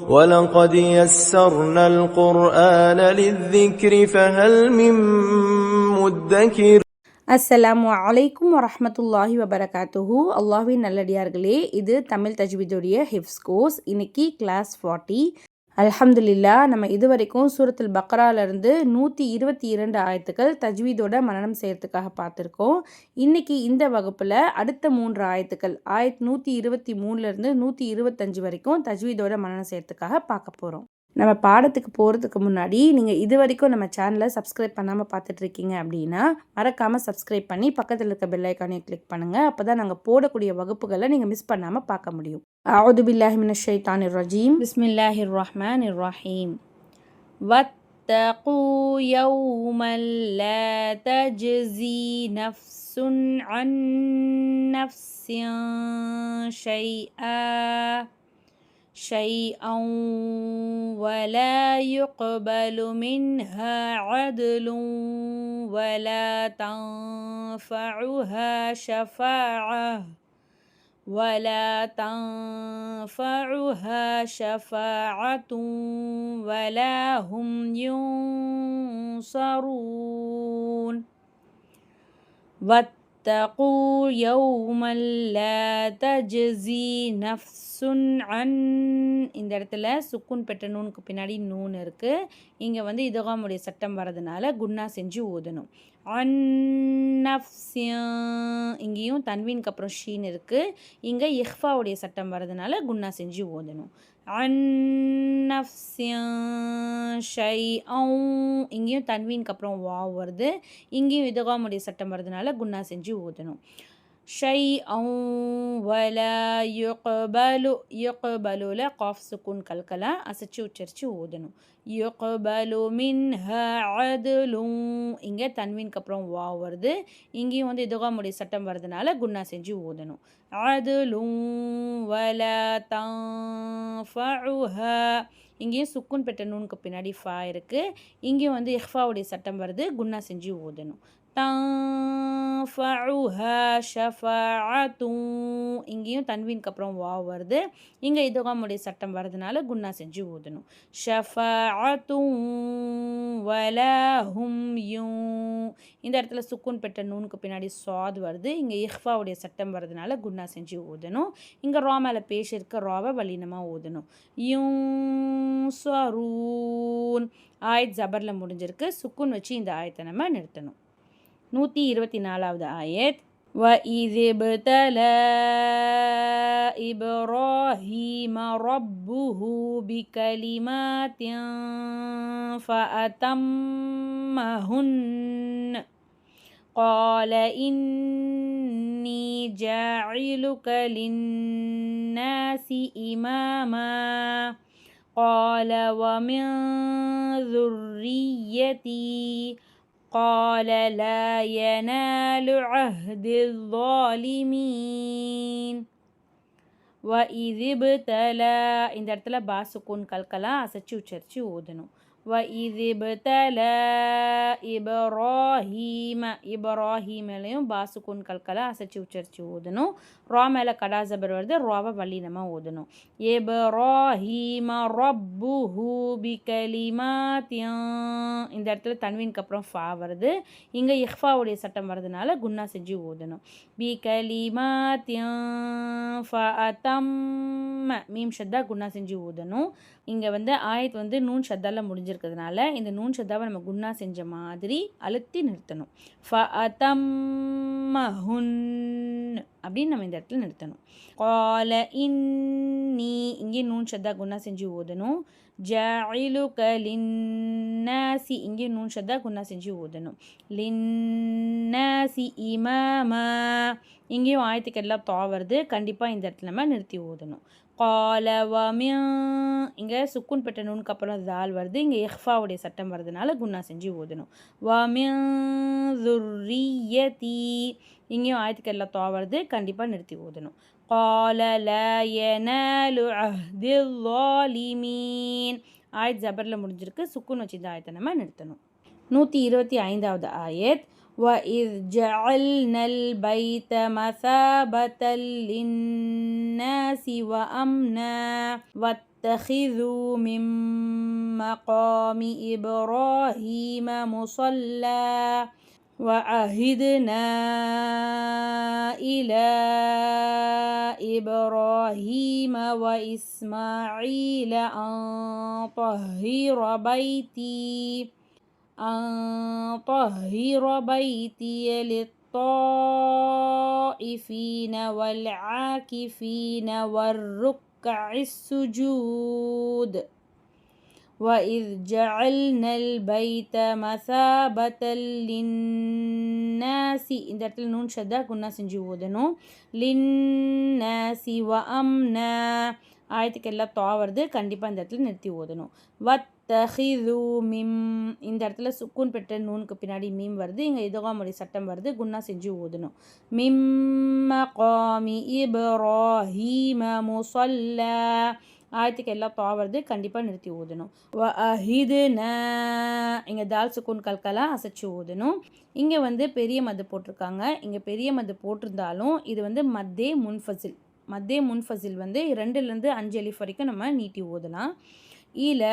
ولقد يسرنا القرآن للذكر فهل من مدكر அஸ்ஸலாமு அலைக்கும் வரஹ்மத்துல்லாஹி வபரகாத்துஹு அல்லாஹ்வின் நல்லடியார்களே இது தமிழ் தஜ்வீதுடைய ஹிஃப்ஸ் கோர்ஸ் இன்னைக்கு கிளாஸ் ஃபார்ட்டி அல்ஹம்துலில்லா நம்ம இது வரைக்கும் சூரத்தில் பக்ராலேருந்து நூற்றி இருபத்தி இரண்டு ஆயத்துக்கள் தஜ்வீதோட மனநம் செய்கிறதுக்காக பார்த்துருக்கோம். இன்றைக்கி இந்த வகுப்பில் அடுத்த மூன்று ஆயத்துக்கள் ஆயத் நூற்றி இருபத்தி மூணுலேருந்து நூற்றி இருபத்தஞ்சு வரைக்கும் தஜ்வீதோட மனநம் செய்கிறதுக்காக பார்க்க போகிறோம் நம்ம பாடத்துக்கு போகிறதுக்கு முன்னாடி நீங்கள் இது வரைக்கும் நம்ம சேனலை சப்ஸ்கிரைப் பண்ணாமல் பார்த்துட்டு இருக்கீங்க அப்படின்னா மறக்காமல் சப்ஸ்கிரைப் பண்ணி பக்கத்தில் இருக்க பெல் ஐக்கானையும் கிளிக் பண்ணுங்கள் அப்போ தான் நாங்கள் போடக்கூடிய வகுப்புகளை நீங்கள் மிஸ் பண்ணாமல் பார்க்க முடியும் அவுது பில்லாஹி மின ஷைத்தான் ரஜீம் பிஸ்மில்லாஹிர் ரஹ்மான் ரஹீம் واتقوا يوما لا تجزي نفس عن نفس شيئا شيئا ولا يقبل منها عدل ولا تنفعها شفاعة ولا تنفعها شفاعة ولا هم ينصرون. واتقوا يوما لا تجزي نفس அன் இந்த இடத்துல சுக்குன் பெற்ற நூனுக்கு பின்னாடி நூன் இருக்குது இங்கே வந்து இதகாமுடைய சட்டம் வர்றதுனால குன்னா செஞ்சு ஓதணும் அந்நஃப்சியம் இங்கேயும் தன்வீனுக்கு அப்புறம் ஷீன் இருக்குது இங்கே இஹ்ஃபாவுடைய சட்டம் வர்றதுனால குன்னா செஞ்சு ஓதணும் அன் ஷை இங்கேயும் தன்வீனுக்கு அப்புறம் வா வருது. இங்கேயும் இதகாமுடைய சட்டம் வர்றதுனால குன்னா செஞ்சு ஊதணும். شيئا ولا يقبل يقبل قاف سكون கல்கலா அசைச்சு உச்சரிச்சு ஓதணும் யுக்பலு மின்ஹா அதுலு இங்கே தன்வீனுக்கு அப்புறம் வா வருது இங்கேயும் வந்து இதுகாமுடைய சட்டம் வர்றதுனால குன்னா செஞ்சு ஓதணும் அதுலு வல தஃபுஹா இங்கேயும் சுக்குன் பெற்ற நூனுக்கு பின்னாடி ஃபா இருக்குது இங்கேயும் வந்து இஹ்ஃபாவுடைய சட்டம் வருது குன்னா செஞ்சு ஓதணும் தஃபுஹா ஷஃபாஅத்தும் இங்கேயும் தன்வீனுக்கு அப்புறம் வா வருது. இங்கே இதுகாமுடைய சட்டம் வர்றதுனால குன்னா செஞ்சு ஊதணும். ஷஃபாஅத்தும் வலஹும் யூ இந்த இடத்துல சுக்குன் பெற்ற நூனுக்கு பின்னாடி சுவாது வருது. இங்கே இஹ்ஃபாவுடைய சட்டம் வர்றதுனால குன்னா செஞ்சு ஊதணும். இங்கே ரா மேலே பேஷ் இருக்க ராவை வலினமாக ஊதணும். யூ ஸ்வரூன் ஆயத் ஜபரில் முடிஞ்சிருக்கு. சுக்குன் வச்சு இந்த ஆயத்தை நம்ம நிறுத்தணும். நூற்றி இருபத்தி நாலாவது ஆயத் وَإِذِ ابْتَلَى إِبْرَاهِيمَ رَبُّهُ بِكَلِمَاتٍ فَأَتَمَّهُنَّ قَالَ إِنِّي جَاعِلُكَ لِلنَّاسِ إِمَامًا قَالَ وَمِن ذُرِّيَّتِي قال لا ينال عهد الظالمين وإذ ابتلى இந்த இடத்துல பாசுக்கூன் கல்கலாம் அசைச்சு உச்சரிச்சு ஓதணும் وإذ ابتلى إبراهيم இப்ராஹீமிலையும் பாசுக்குன் கல்கலை அசைச்சு உச்சரிச்சு ஓதணும் ரா மேலே கடா ஜபர் வருது ராவை வல்லினமாக ஓதணும் இப்ராஹீம ரப்புஹு பிகலிமாத்தியம் இந்த இடத்துல தன்வீனுக்கு அப்புறம் ஃபா வருது இங்கே இஹ்ஃபாவுடைய சட்டம் வர்றதுனால குன்னா செஞ்சு ஓதணும் பிகலிமாத்தியம் ஃபஅதம் மீம் ஷத்தா குன்னா செஞ்சு ஓதணும் இங்கே வந்து ஆயத் வந்து நூன் ஷத்தாவில் செஞ்சுருக்கிறதுனால இந்த நூன் ஷத்தாவை நம்ம குன்னா செஞ்ச மாதிரி அழுத்தி நிறுத்தணும். ஃப அதம்மஹுன் அப்படின்னு நம்ம இந்த இடத்துல நிறுத்தணும். கால இன்னி இங்கே நூன் ஷத்தா குன்னா செஞ்சு ஓதணும். ஜாயிலுக லின்னாசி இங்கே நூன் ஷத்தா குன்னா செஞ்சு ஓதணும் லின்னாசி இமாமா இங்கேயும் ஆயத்துக்கெல்லாம் தா வருது. கண்டிப்பாக இந்த இடத்துல நம்ம நிறுத்தி ஓதணும். காலவமியா இங்கே சுக்குன் பெற்ற நூனுக்கு அப்புறம் தால் வருது. இங்கே இஹ்ஃபாவுடைய சட்டம் வர்றதுனால குன்னா செஞ்சு ஓதணும். வமிய துர்ரியதி இங்கேயும் ஆயத்துக்கெல்லாம் தா வருது. கண்டிப்பாக நிறுத்தி ஓதணும். قال لا ينال عهد الظالمين ஆயத் ஜபரில் முடிஞ்சிருக்கு சுக்குன் வச்சு இந்த ஆயத்தை நம்ம நிறுத்தணும் நூற்றி இருபத்தி ஐந்தாவது ஆயத் وَإِذْ جَعَلْنَا الْبَيْتَ مَثَابَةً لِلنَّاسِ وَأَمْنًا وَاتَّقَوْا واتخذوا من مقام إبراهيم مصلى وعهدنا إلى إبراهيم وإسماعيل أن طهر بيتي أن طهر بيتي للطائفين والعاكفين والركع السجود. وإذ جعلنا البيت مثابة للناس இந்த இடத்துல நூன் ஷத்தா குன்னா செஞ்சு ஓதணும் லின்னாசி வ அம்னா ஆயத்துக்கு எல்லாம் தா வருது கண்டிப்பாக இந்த இடத்துல நிறுத்தி ஓதணும் வத் தஹிது மிம் இந்த இடத்துல சுக்கூன் பெற்ற நூனுக்கு பின்னாடி மீம் வருது இங்கே இதுகாமுடைய சட்டம் வருது குன்னா செஞ்சு ஓதணும் மிம் மகாமி இப்ராஹீம முசல்லா ஆயத்துக்கு எல்லாம் தா கண்டிப்பாக நிறுத்தி ஓதணும் இது ந இங்கே தால் சுக்கூன் கல்கலாம் அசைச்சு ஓதணும் இங்கே வந்து பெரிய மது போட்டிருக்காங்க. இங்கே பெரிய மது போட்டிருந்தாலும் இது வந்து மத்தே முன்ஃபசில் மத்தே முன்ஃபசில் வந்து ரெண்டுலேருந்து அஞ்சு எலிஃப் வரைக்கும் நம்ம நீட்டி ஓதலாம் ஈல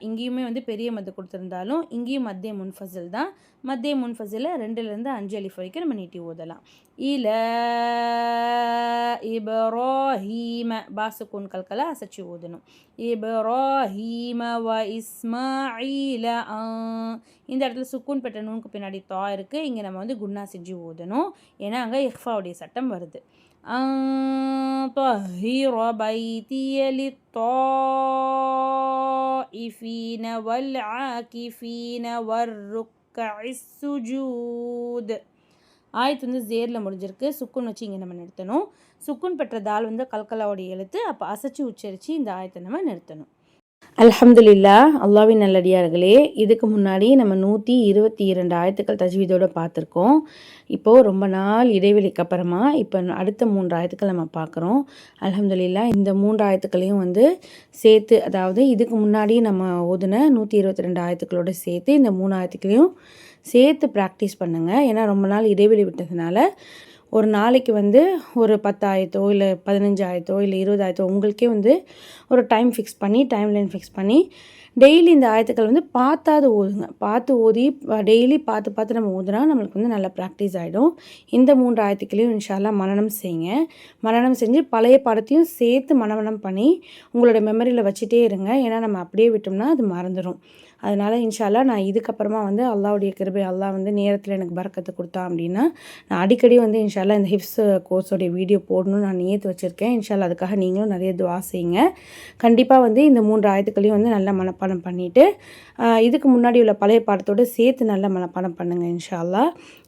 இங்கேயுமே வந்து பெரிய மது கொடுத்துருந்தாலும் இங்கேயும் மத்திய முன்ஃபசில் தான். மத்திய முன்ஃபசில் ரெண்டுலேருந்து அஞ்சு அலிஃப் வரைக்கும் நம்ம நீட்டி ஓதலாம் ஈல இபரோஹீம பாசுகூன் கல்கலை அசைச்சு ஓதணும் இப்ராஹீம வ இஸ்மாயில இந்த இடத்துல சுக்கூன் பெற்ற நூனுக்கு பின்னாடி தா இருக்குது இங்கே நம்ம வந்து குன்னா செஞ்சு ஓதணும் ஏன்னா அங்கே இஃபாவுடைய சட்டம் வருது طهر بيتي للطائفين والعاكفين والركع السجود ஆயத்து வந்து ஜேரில் முடிஞ்சிருக்கு. சுக்குன் வச்சு இங்கே நம்ம நிறுத்தணும். சுக்குன் பெற்ற தால் வந்து கல்கலாவுடைய எழுத்து. அப்போ அசைச்சு உச்சரித்து இந்த ஆயத்தை நம்ம நிறுத்தணும். அல்ஹம்துலில்லா அல்லாவின் நல்லடியார்களே இதுக்கு முன்னாடி நம்ம நூற்றி இருபத்தி இரண்டு ஆயத்துக்கள் தஜ்வீதோடு பார்த்துருக்கோம். இப்போது ரொம்ப நாள் இடைவெளிக்கு அப்புறமா இப்போ அடுத்த மூன்று ஆயத்துக்கள் நம்ம பார்க்குறோம். அலமதுல்லா இந்த மூன்று ஆயத்துக்களையும் வந்து சேர்த்து அதாவது இதுக்கு முன்னாடி நம்ம ஓதுன நூற்றி இருபத்தி ரெண்டு ஆயத்துக்களோடு சேர்த்து இந்த மூணு ஆயத்துக்களையும் சேர்த்து ப்ராக்டிஸ் பண்ணுங்கள் ஏன்னா ரொம்ப நாள் இடைவெளி விட்டதுனால ஒரு நாளைக்கு வந்து ஒரு பத்தாயிரத்தோ இல்லை பதினஞ்சாயிரத்தோ இல்லை இருபதாயிரத்தோ உங்களுக்கே வந்து ஒரு டைம் ஃபிக்ஸ் பண்ணி டைம் லைன் ஃபிக்ஸ் பண்ணி டெய்லி இந்த ஆயத்துக்கள் வந்து பார்த்தாது ஓதுங்க. பார்த்து ஓதி டெய்லி பார்த்து பார்த்து நம்ம ஓதுனா நம்மளுக்கு வந்து நல்லா ப்ராக்டிஸ் ஆகிடும் இந்த மூன்று ஆயத்துக்களையும் இன்ஷால்லாம் மனநம் செய்யுங்க. மனநம் செஞ்சு பழைய பாடத்தையும் சேர்த்து மனநம் பண்ணி உங்களோட மெமரியில் வச்சுட்டே இருங்க. ஏன்னா நம்ம அப்படியே விட்டோம்னா அது மறந்துடும் அதனால் இன்ஷால்லா நான் இதுக்கப்புறமா வந்து அல்லாவுடைய கிருபை அல்லா வந்து நேரத்தில் எனக்கு பறக்கத்தை கொடுத்தா அப்படின்னா நான் அடிக்கடி வந்து இன்ஷால்லா இந்த ஹிப்ஸ் கோர்ஸோடைய வீடியோ போடணும்னு நான் நியத்து வச்சுருக்கேன். இன்ஷால்லா அதுக்காக நீங்களும் நிறைய துவா செய்யுங்க. கண்டிப்பாக வந்து இந்த மூன்று ஆயத்துக்களையும் வந்து நல்லா மனப்பாடம் பண்ணிவிட்டு இதுக்கு முன்னாடி உள்ள பழைய பாடத்தோடு சேர்த்து நல்லா மனப்பாடம் பண்ணுங்கள் இன்ஷால்லா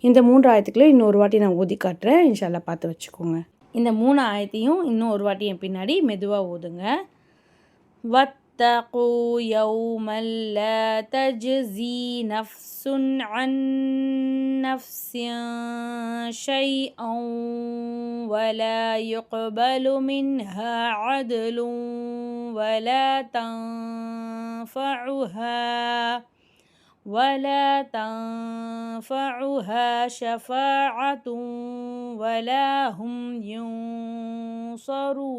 இந்த மூன்று ஆயத்துக்களையும் இன்னொரு வாட்டி நான் ஊதி காட்டுறேன். இன்ஷால்லா பார்த்து வச்சுக்கோங்க. இந்த மூணு ஆயத்தையும் இன்னும் ஒரு வாட்டி என் பின்னாடி மெதுவாக ஊதுங்க. வத் واتقوا يوما لا تجزي نفس عن نفس شيئا ولا يقبل منها عدل ولا تنفعها ولا تنفعها شفاعة ولا هم ينصرون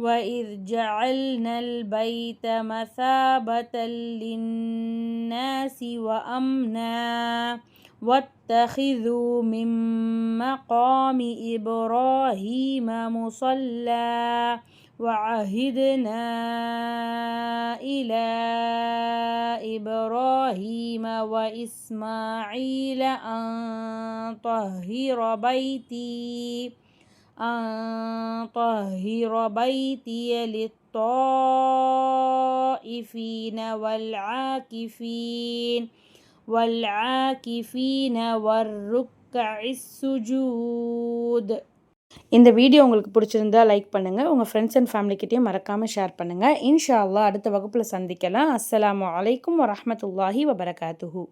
وإذ جعلنا البيت مثابة للناس وأمنا واتخذوا من مقام إبراهيم مصلى وعهدنا إلى إبراهيم وإسماعيل أن طهر بيتي أن طهر بيتي للطائفين والعاكفين والعاكفين والركع السجود இந்த வீடியோ உங்களுக்கு பிடிச்சிருந்தா லைக் பண்ணுங்கள் உங்கள் ஃப்ரெண்ட்ஸ் அண்ட் ஃபேமிலிக்கிட்டேயும் மறக்காமல் ஷேர் பண்ணுங்கள் இன்ஷா அல்லாஹ் அடுத்த வகுப்பில் சந்திக்கலாம் அஸ்ஸலாமு அலைக்கும் வரஹ்மத்துல்லாஹி வபரகாத்துஹு